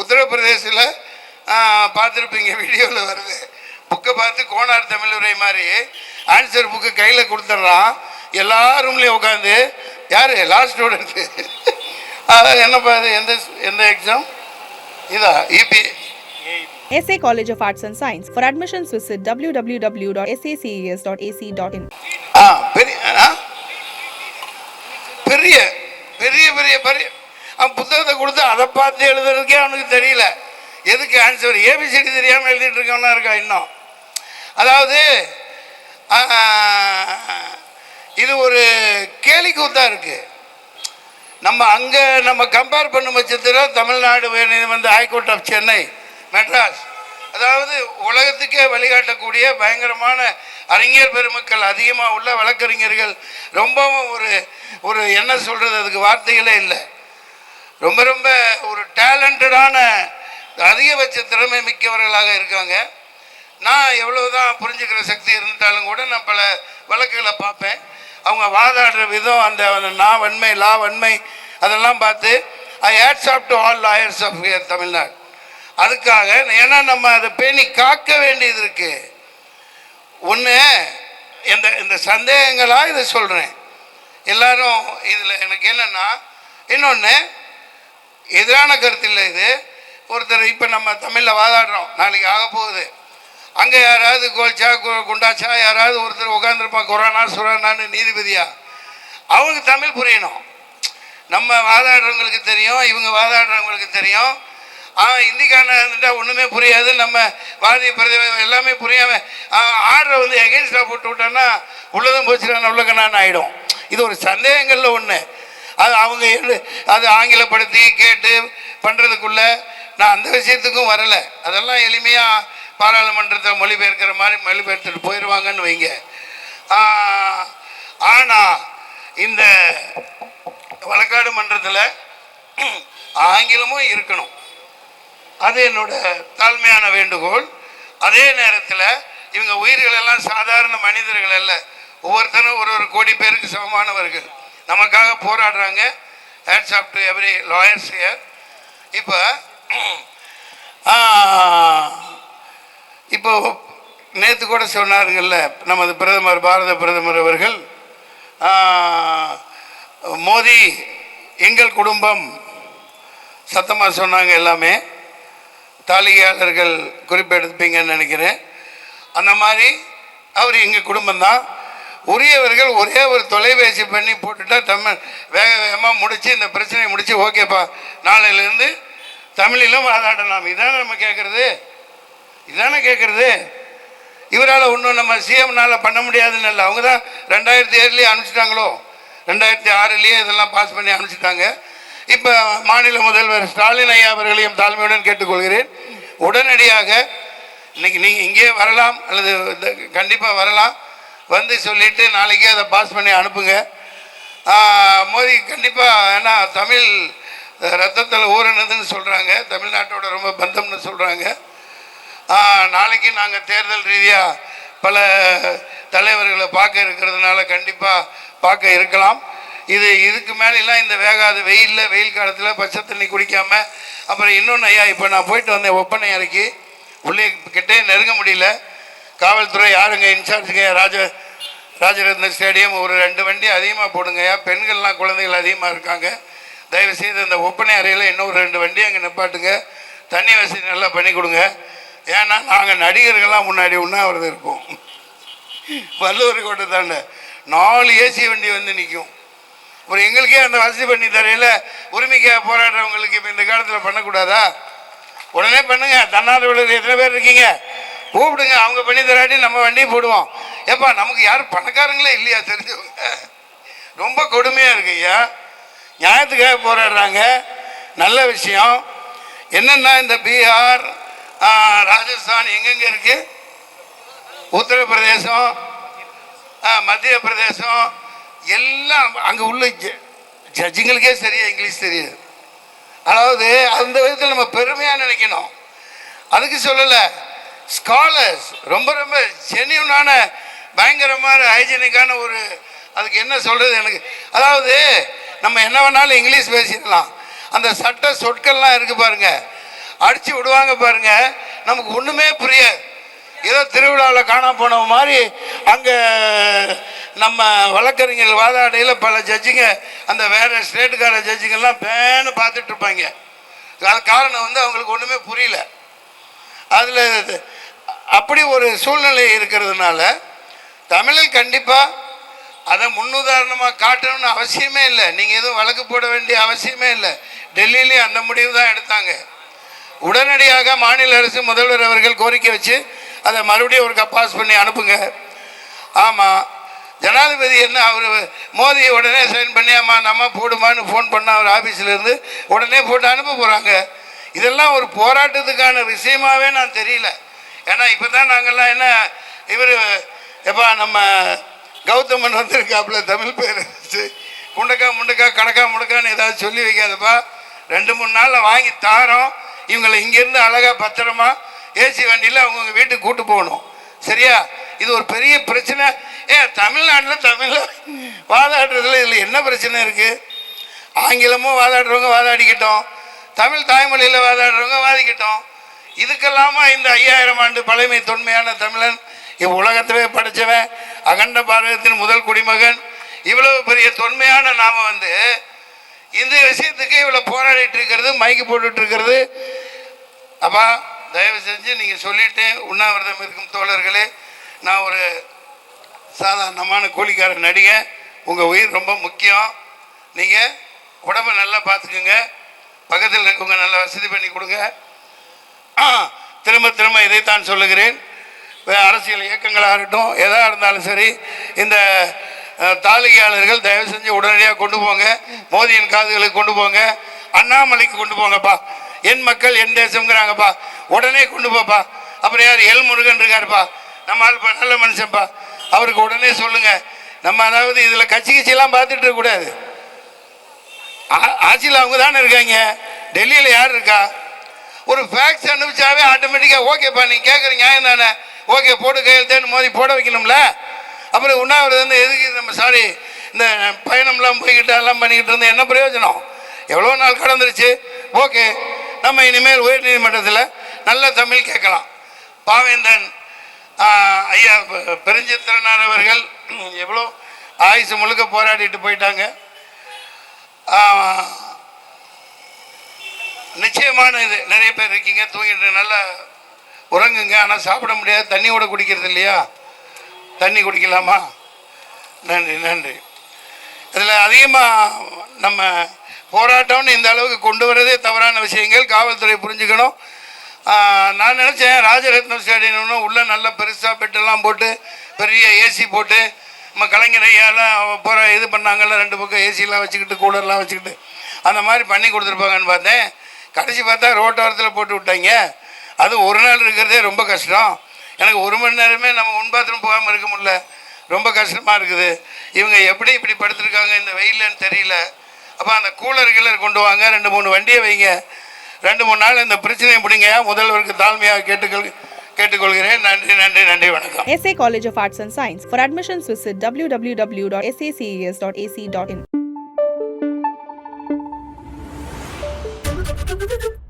உத்தரப்பிரதேசில் பார்த்துருப்பீங்க வீடியோவில் வருது. புக்கை பார்த்து கோனார் தமிழ் உரை மாதிரி ஆன்சர் புக்கு கையில் கொடுத்துட்றான். எல்லா ரூம்லேயும் உட்காந்து யார்? லாஸ்ட் ஸ்டூடெண்ட்டு என்னப்பா இது? எந்த எந்த எக்ஸாம் இதா E இபி SA College of Arts and Science. For admissions, visit www.saces.ac.in. ஆ பெரிய பெரிய பெரிய பெரிய பெரிய புத்தகத்தை கொடுத்து அதை பார்த்து எழுதுறதுக்கே அவனுக்கு தெரியல. எதுக்கு ஆன்சர் ஏபிசிடி தெரியாமல் எழுதிட்டு இருக்கவனா இருக்கா இன்னும்? அதாவது இது ஒரு கேலிக்கூத்தாக இருக்குது இருக்கு. நம்ம அங்கே நம்ம கம்பேர் பண்ணும் பட்சத்தில் தமிழ்நாடு உயர்நீதி வந்து ஹைகோர்ட் ஆஃப் சென்னை மெட்ராஸ் அதாவது உலகத்துக்கே வழிகாட்டக்கூடிய பயங்கரமான அறிஞர் பெருமக்கள் அதிகமாக உள்ள வழக்கறிஞர்கள் ரொம்பவும் ஒரு ஒரு என்ன சொல்கிறது அதுக்கு வார்த்தைகளே இல்லை. ரொம்ப ரொம்ப ஒரு டேலண்டடான அதிகபட்ச திறமை மிக்கவர்களாக இருக்காங்க. நான் எவ்வளவுதான் புரிஞ்சுக்கிற சக்தி இருந்தாலும் கூட நான் பல வழக்குகளை பார்ப்பேன். அவங்க வாதாடுற விதம் அந்த அந்த நான் வன்மை லா வன்மை அதெல்லாம் பார்த்து I hats off to all lawyers of Tamil Nadu. அதுக்காக ஏன்னா நம்ம அதை பேணி காக்க வேண்டியது இருக்கு. ஒன்று இந்த இந்த சந்தேகங்களாக இதை சொல்கிறேன் எல்லாரும் இதில் எனக்கு என்னென்னா இன்னொன்று எதிரான கருத்து இல்லை இது. ஒருத்தர் இப்போ நம்ம தமிழில் வாதாடுறோம். நாளைக்கு ஆக போகுது. அங்கே யாராவது கோல்ச்சா குண்டாச்சா யாராவது ஒருத்தர் உட்காந்துருப்பான் குரானா சுரானான்னு நீதிபதியா? அவங்க தமிழ் புரியணும். நம்ம வாதாடுறவங்களுக்கு தெரியும் இவங்க வாதாடுறவங்களுக்கு தெரியும். ஆனால் இந்திக்கான இருந்துட்டா ஒன்றுமே புரியாது. நம்ம வாதி பிரதி எல்லாமே புரியாம ஆர்டரை வந்து எகென்ஸ்டாக போட்டு விட்டோன்னா உள்ளதும் போச்சுனா உள்ளக்கண்ணான்னு ஆகிடும் இது ஒரு சந்தேகங்களில் ஒன்று அது அவங்க அது ஆங்கிலப்படுத்தி கேட்டு பண்ணுறதுக்குள்ள நான் அந்த விஷயத்துக்கும் வரலை. அதெல்லாம் எளிமையாக பாராளுமன்றத்தில் மொழிபெயர்க்கிற மாதிரி மொழிபெயர்த்துட்டு போயிடுவாங்கன்னு வைங்க. ஆனால் இந்த வழக்காடு மன்றத்தில் ஆங்கிலமும் இருக்கணும். அது என்னோட தாழ்மையான வேண்டுகோள். அதே நேரத்தில் இவங்க உயிர்களெல்லாம் சாதாரண மனிதர்கள் அல்ல. ஒவ்வொருத்தரும் ஒரு ஒரு கோடி பேருக்கு சமமானவர்கள். நமக்காக போராடுறாங்க. Hats off to every lawyers here இப்போ இப்போ நேற்று கூட சொன்னாருங்கள்ல நமது பிரதமர் பாரத பிரதமர் அவர்கள் மோதி எங்கள் குடும்பம் சத்தமாக சொன்னாங்க எல்லாமே. தாளிகையாளர்கள் குறிப்பெடுப்பீங்கன்னு நினைக்கிறேன். அந்த மாதிரி அவர் எங்கள் குடும்பம்தான். உரியவர்கள் ஒரே ஒரு தொலைபேசி பண்ணி போட்டுட்டா தமிழ் வேக வேகமாக முடித்து இந்த பிரச்சனையை முடித்து ஓகேப்பா நாளையிலேருந்து தமிழிலும் வாதாடலாம். இதானே நம்ம கேட்குறது இதானே கேட்குறது இவரால் ஒன்றும் நம்ம சிஎம்னால் பண்ண முடியாதுன்னு இல்லை. அவங்க தான் ரெண்டாயிரத்தி ஏழுலேயே அனுப்பிச்சிட்டாங்களோ? ரெண்டாயிரத்தி ஆறுலேயே இதெல்லாம் பாஸ் பண்ணி அனுப்பிச்சிட்டாங்க. இப்போ மாநில முதல்வர் ஸ்டாலின் ஐயா அவர்களையும் தாழ்மையுடன் கேட்டுக்கொள்கிறேன். உடனடியாக இன்னைக்கு நீங்கள் இங்கே வரலாம் அல்லது கண்டிப்பாக வரலாம். வந்து சொல்லிட்டு நாளைக்கே அதை பாஸ் பண்ணி அனுப்புங்க. மோதி கண்டிப்பாக ஏன்னா தமிழ் ரத்தத்தில் ஊறினதுன்னு சொல்கிறாங்க தமிழ்நாட்டோட ரொம்ப பந்தம்னு சொல்கிறாங்க நாளைக்கு நாங்கள் தேர்தல் ரீதியாக பல தலைவர்களை பார்க்க இருக்கிறதுனால கண்டிப்பாக பார்க்க இருக்கலாம். இது இதுக்கு மேலெல்லாம் இந்த வேகாத வெயிலில் வெயில் காலத்தில் பச்சை தண்ணி குடிக்காமல் அப்புறம் இன்னொன்று ஐயா இப்போ நான் போயிட்டு வந்தேன் ஒப்பனை இறக்கி உள்ளே கிட்டே நெருங்க முடியல. காவல்துறை யாருங்க இன்சார்ஜுங்க? ராஜ ராஜரத்ன ஸ்டேடியம் ஒரு ரெண்டு வண்டி அதிகமாக போடுங்கய்யா பெண்கள்லாம் குழந்தைகள் அதிகமாக இருக்காங்க? தயவு செய்து ஒப்பனை அறையில் இன்னும் ஒரு ரெண்டு வண்டி அங்கே நிப்பாட்டுங்க. தண்ணி வசதி நல்லா பண்ணி கொடுங்க. ஏன்னா நாங்கள் நடிகர்கள்லாம் முன்னாடி உண்ணாவிரதம் இருப்போம். வள்ளுவர் கோட்டை தாண்ட நாலு ஏசி வண்டி வந்து நிற்கும் அப்புறம் எங்களுக்கே அந்த வசதி பண்ணி தரையில் உரிமைக்காக போராடுறவங்களுக்கு இப்போ இந்த காலத்தில் பண்ணக்கூடாதா? உடனே பண்ணுங்கள் தன்னார்வலர் எத்தனை பேர் இருக்கீங்க? கூப்பிடுங்க அவங்க பண்ணி தராட்டி நம்ம வண்டியை போடுவோம். ஏப்பா நமக்கு யாரும் பணக்காரங்களே இல்லையா தெரிஞ்சவங்க? ரொம்ப கொடுமையாக இருக்கு ஐயா. நியாயத்துக்காக போராடுறாங்க. நல்ல விஷயம். என்னென்னா இந்த பீகார் ராஜஸ்தான் எங்கெங்கே இருக்கு? உத்தரப்பிரதேசம் மத்திய பிரதேசம் எல்லாம் அங்கே உள்ள ஜட்ஜுங்களுக்கே சரியா இங்கிலீஷ் தெரியாது. அதாவது அந்த விதத்தில் நம்ம பெருமையாக நினைக்கணும். அதுக்கு சொல்லலை. ஸ்காலர்ஸ் ரொம்ப ரொம்ப ஜென்யூனான பயங்கரமான ஹைஜீனிக்கான ஒரு அதுக்கு என்ன சொல்கிறது எனக்கு? அதாவது நம்ம என்ன வேணாலும் இங்கிலீஷ் பேசிடலாம். அந்த சட்ட சொற்கள்லாம் இருக்குது பாருங்க. அடித்து விடுவாங்க பாருங்க. நமக்கு ஒன்றுமே புரியாது. ஏதோ திருவிழாவில் காணா போன மாதிரி அங்கே நம்ம வழக்கறிஞர் வாதாடையில் பல ஜட்ஜிங்க அந்த வேற ஸ்டேட்டுக்கார ஜட்ஜிங்கெல்லாம் பேனு பார்த்துட்ருப்பாங்க அது காரணம் வந்து அவங்களுக்கு ஒன்றுமே புரியல. அதில் அப்படி ஒரு சூழ்நிலை இருக்கிறதுனால தமிழில் கண்டிப்பாக அதை முன்னுதாரணமாக காட்டணும்னு அவசியமே இல்லை. நீங்கள் எதுவும் வழக்கு போட வேண்டிய அவசியமே இல்லை. டெல்லியிலேயும் அந்த முடிவு தான் எடுத்தாங்க. உடனடியாக மாநில அரசு முதல்வர் அவர்கள் கோரிக்கை வச்சு அதை மறுபடியும் ஒரு பாஸ் பண்ணி அனுப்புங்க. ஆமாம் ஜனாதிபதி என்ன அவர் மோதி உடனே சைன் பண்ணி அம்மா நம்ம போடுமான்னு ஃபோன் பண்ண அவர் ஆஃபீஸ்லேருந்து உடனே போட்டு அனுப்ப போகிறாங்க இதெல்லாம் ஒரு போராட்டத்துக்கான விஷயமாவே நான் தெரியல. ஏன்னா இப்போ தான் நாங்கள்லாம் என்ன இவர் எப்பா நம்ம கௌதமன் வந்திருக்காப்புல தமிழ் பேர் வச்சு முண்டக்கா முண்டக்கா கடக்கா முண்டக்கான்னு ஏதாவது சொல்லி வைக்காதப்பா. ரெண்டு மூணு நாளில் வாங்கி தாரோம். இவங்களை இங்கேருந்து அழகாக பத்திரமா ஏசி வண்டியில் அவங்கவுங்க வீட்டுக்கு கூட்டு போகணும். சரியா? இது ஒரு பெரிய பிரச்சனை. ஏ தமிழ்நாட்டில் தமிழில் வாதாடுறதுல இதில் என்ன பிரச்சனை இருக்குது ஆங்கிலமும் வாதாடுறவங்க வாதாடிக்கிட்டோம். தமிழ் தாய்மொழியில் வாதாடுறவங்க வாதிக்கிட்டோம். இதுக்கெல்லாமா இந்த ஐயாயிரம் ஆண்டு பழமை தொன்மையான தமிழன் இவ் உலகத்தவே படைச்சவன் அகண்ட பாரதத்தின் முதல் குடிமகன். இவ்வளவு பெரிய தொன்மையான நாம வந்து இந்த விஷயத்துக்கு இவ்வளோ போராடிட்டு இருக்கிறது மைக்கு போட்டுட்டு இருக்கிறது. அப்பா தயவு செஞ்சு நீங்கள் சொல்லிட்டு உண்ணாவிரதம் இருக்கும் தோழர்களே. நான் ஒரு சாதாரணமான கூலிக்கார நடிகை. உங்கள் உயிர் ரொம்ப முக்கியம். நீங்கள் உடம்பை நல்லா பார்த்துக்குங்க பக்கத்தில் இருக்கவங்க நல்லா வசதி பண்ணி கொடுங்க. திரும்ப திரும்ப இதைத்தான் சொல்லுகிறேன். அரசியல் இயக்கங்களாக இருக்கட்டும் எதாக இருந்தாலும் சரி இந்த அஹ், தாளிகையாளர்கள் தயவு செஞ்சு உடனடியாக கொண்டு போங்க. மோதியின் காதுகளுக்கு கொண்டு போங்க. அண்ணாமலைக்கு கொண்டு போங்கப்பா. என் மக்கள் என் தேசம்ங்கிறாங்கப்பா. உடனே கொண்டு போப்பா. அப்புறம் யார்? எல் முருகன் இருக்காருப்பா. நம்ம ஆள் நல்ல மனுஷன்ப்பா. அவருக்கு உடனே சொல்லுங்க. நம்ம அதாவது இதில் கட்சி கட்சியெல்லாம் பார்த்துட்டு இருக்கக்கூடாது ஆ- ஆட்சியில் அவங்க தானே இருக்காங்க. டெல்லியில் யார் இருக்கா? ஒரு ஃபேக்ஸ் அனுப்பிச்சாவே ஆட்டோமேட்டிக்காக ஓகேப்பா நீங்கள் கேட்குற நியாயம் தானே? ஓகே போட்டு கையெழுத்தேன்னு மோதி போட வைக்கணும்ல? அப்புறம் உண்ணாவிரதம் எதுக்கு நம்ம சாரி இந்த பயணம்லாம் போய்கிட்டு எல்லாம் பண்ணிக்கிட்டு இருந்தால் என்ன பிரயோஜனம்? எவ்வளோ நாள் கடந்துருச்சு. ஓகே நம்ம இனிமேல் உயர் நீதிமன்றத்தில் நல்ல தமிழ் கேட்கலாம். பாவேந்தன் ஐயா பெருஞ்சித்திரனார் அவர்கள் எவ்வளோ ஆயுசு முழுக்க போராடிட்டு போயிட்டாங்க. நிச்சயமான இது. நிறைய பேர் இருக்கீங்க தூங்கிட்டு நல்லா உறங்குங்க. ஆனால் சாப்பிட முடியாது. தண்ணி கூட குடிக்கிறது இல்லையா? தண்ணி குடிக்கலாமா? நன்றி நன்றி. இதில் அதிகமாக நம்ம போராட்டம்னு இந்த அளவுக்கு கொண்டு வரதே தவறான விஷயங்கள். காவல்துறை புரிஞ்சுக்கணும். நான் நினச்சேன் ராஜரத்னம் ஸ்டேடியம்னு உள்ளே நல்ல பெருசாக பெட்டெல்லாம் போட்டு பெரிய ஏசி போட்டு நம்ம கலைஞர் ஐயாலாம் போகிற இது பண்ணாங்கல்ல ரெண்டு பக்கம் ஏசிலாம் வச்சுக்கிட்டு கூலர்லாம் வச்சுக்கிட்டு அந்த மாதிரி பண்ணி கொடுத்துருப்பாங்கன்னு பார்த்தேன். கடைசி பார்த்தா ரோட்டோரத்தில் போட்டு விட்டாங்க. அது ஒரு நாள் இருக்கிறதே ரொம்ப கஷ்டம். எனக்கு ஒரு மணி நேரமே நம்ம முன் பாத்ரூம் போகாமல் இருக்க முடியல. ரொம்ப கஷ்டமாக இருக்குது. இவங்க எப்படி இப்படி படுத்திருக்காங்க இந்த வெயில்லன்னு தெரியல. அப்போ அந்த கூலர் கீழர் கொண்டு வாங்க. ரெண்டு மூணு வண்டியை வைங்க. ரெண்டு மூணு நாள் இந்த பிரச்சனையை பிடிங்க முதல்வருக்கு தாழ்மையாக கேட்டுக்கொள் கேட்டுக்கொள்கிறேன். நன்றி நன்றி நன்றி வணக்கம். ACP college of arts and science for SA College W W dot SACS dot AC dot in Thank you.